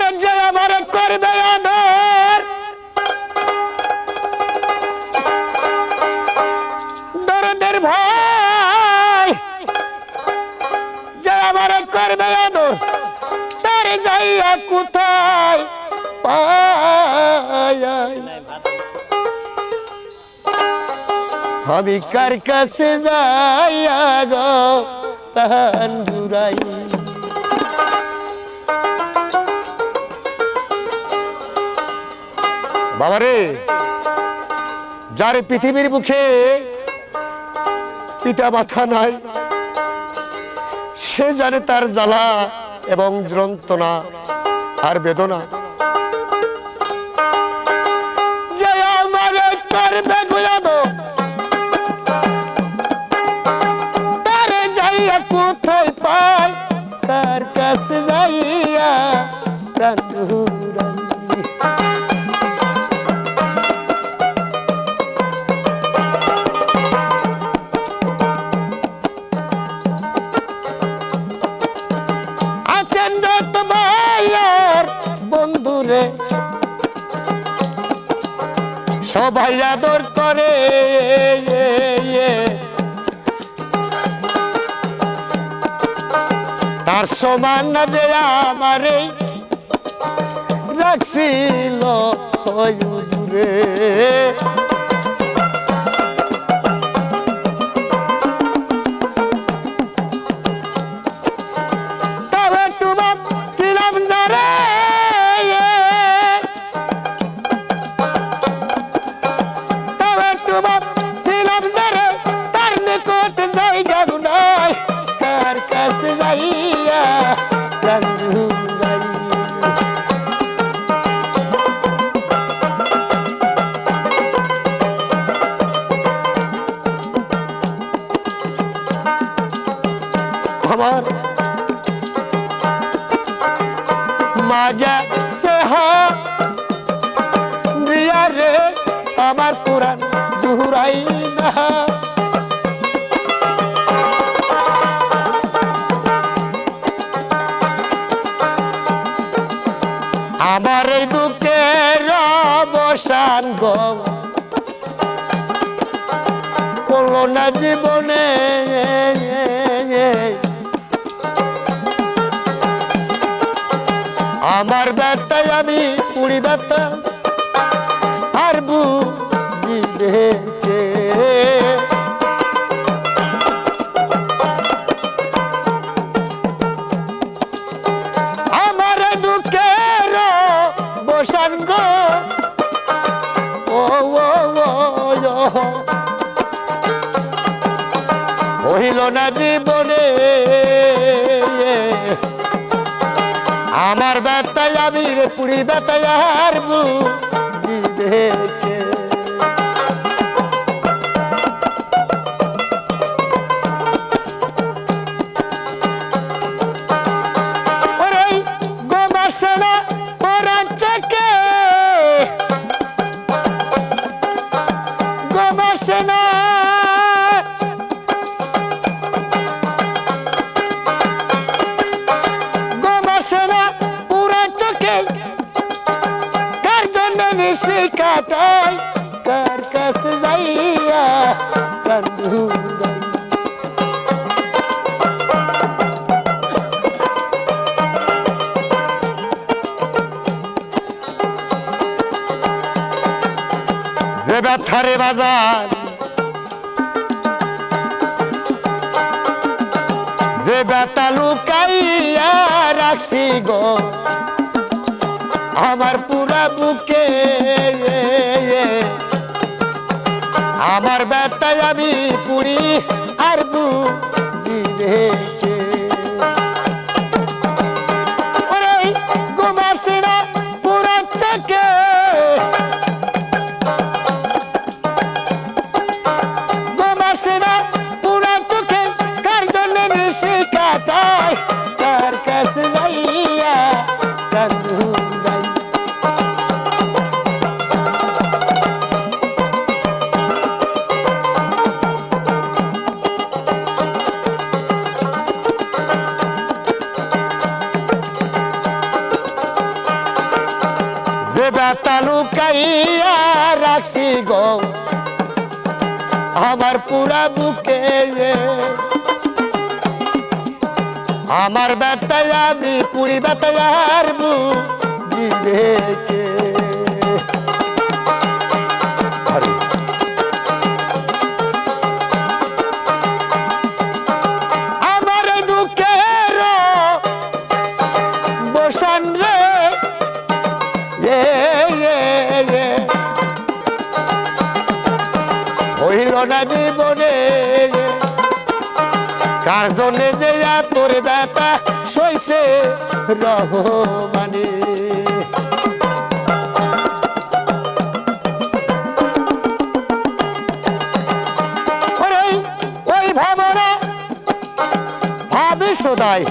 আরে যে আমার করবে আদর। দরদের ভাই যে আমার করবে আদর। তার যাইয়া কোথায়? আমি কার কাছে যাইয়া গো তাহান জুড়াই। বাবারে, যার পৃথিবীর মুখে পিতা মাথা নাই, সে জানে তার জ্বালা এবং যন্ত্রণা আর বেদনা। কোথায় পায়, তার কাছে যাইয়া বন্ধুরে সবাই আদর করে তার সমান না যে আমার রাখছিল দূরে মাগা সেহ। দিয়া রে, আমার পুরাণ জুহুরাই না আমার এই দুঃখের অবসান গো। করল না জীবনে। আমার ব্যথায় আমি পুরি ব্যথা আর বুঝিবেছে আমার দুঃখের বসান গো আমার ব্যথায় আমি রে পুরি ব্যথায় আর বুঝিবেছে ওরে কাটাই কার কাছে যাইয়া কান্দু যে বাজার যে ব্যথা লুকাইয়া রাখছি গো। আমার পুরা বুকে আমার ব্যথায় আমি পুরি আর বুঝিবেছে ব্যথা লুকাইয়া রাখছি গো। আমার পুরা বুকে আমার ব্যথায় আমি পুরি ব্যথায় আর বুঝিবেকে আমার দুঃখের বসান না জীবনে কার জন্যে যে তোর ব্যথা সইছে ভাবনা ভাবি সদাই।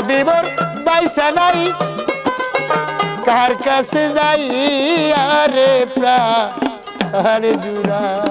দরদিবর বাইসা নাই। কার কাছে যাই আরে প্রাণ জুড়াই